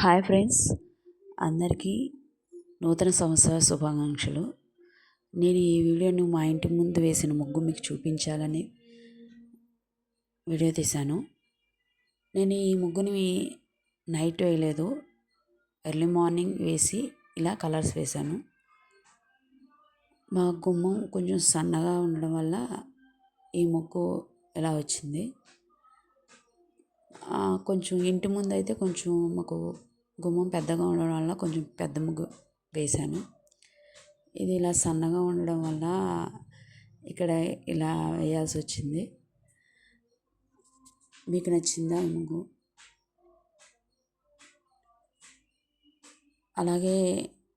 Hi friends. అందరికీ నూతన సంవత్సర శుభాకాంక్షలు. నేను ఈ వీడియోను మా ఇంటి ముందు వేసిన ముగ్గు మీకు చూపించాలని వీడియో తీశాను. నేను ఈ ముగ్గుని నైట్ వేయలేదు. ఎర్లీ మార్నింగ్ వేసి ఇలా కలర్స్ వేశాను. మా గుమ్మం కొంచెం సన్నగా ఉండడం వల్ల ఈ ముగ్గు ఇలా వచ్చింది? కొంచెం ఇంటి ముందు అయితే కొంచెం మాకు గుమ్మం పెద్దగా ఉండడం వల్ల కొంచెం పెద్ద ముగ్గు వేశాను. ఇది ఇలా సన్నగా ఉండడం వల్ల ఇక్కడ ఇలా వేయాల్సి వచ్చింది మీకు నచ్చిందా ఈ ముగ్గు? అలాగే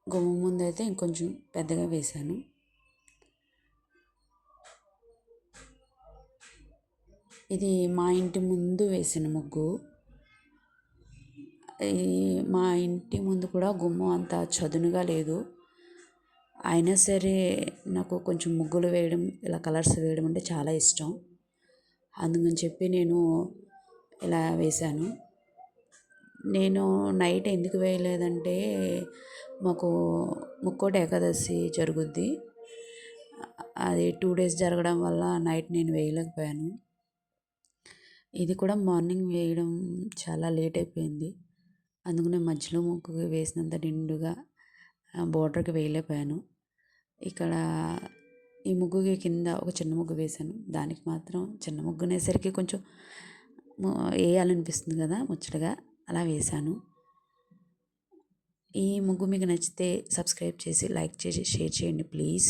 గుమ్మం ముందు అయితే ఇంకొంచెం పెద్దగా వేశాను. ఇది మా ఇంటి ముందు వేసిన ముగ్గు. మా ఇంటి ముందు కూడా గుమ్మం అంత చదునుగా లేదు. అయినా సరే నాకు కొంచెం ముగ్గులు వేయడం ఇలా కలర్స్ వేయడం అంటే చాలా ఇష్టం. అందుకని చెప్పి నేను ఇలా వేశాను. నేను నైట్ ఎందుకు వేయలేదంటే మాకు ముక్కోటి ఏకాదశి జరుగుద్ది. అది టూ డేస్ జరగడం వల్ల నైట్ నేను వేయలేకపోయాను. ఇది కూడా మార్నింగ్ వేయడం చాలా లేట్ అయిపోయింది. అందుకనే మధ్యలో ముగ్గు వేసినంత నిండుగా బోర్డర్కి వేయలేకపోయాను. ఇక్కడ ఈ ముగ్గుకి కింద ఒక చిన్న ముగ్గు వేశాను. దానికి మాత్రం చిన్న ముగ్గు అనేసరికి కొంచెం వేయాలనిపిస్తుంది కదా ముచ్చటగా అలా వేశాను. ఈ ముగ్గు మీకు నచ్చితే సబ్స్క్రైబ్ చేసి లైక్ చేసి షేర్ చేయండి ప్లీజ్.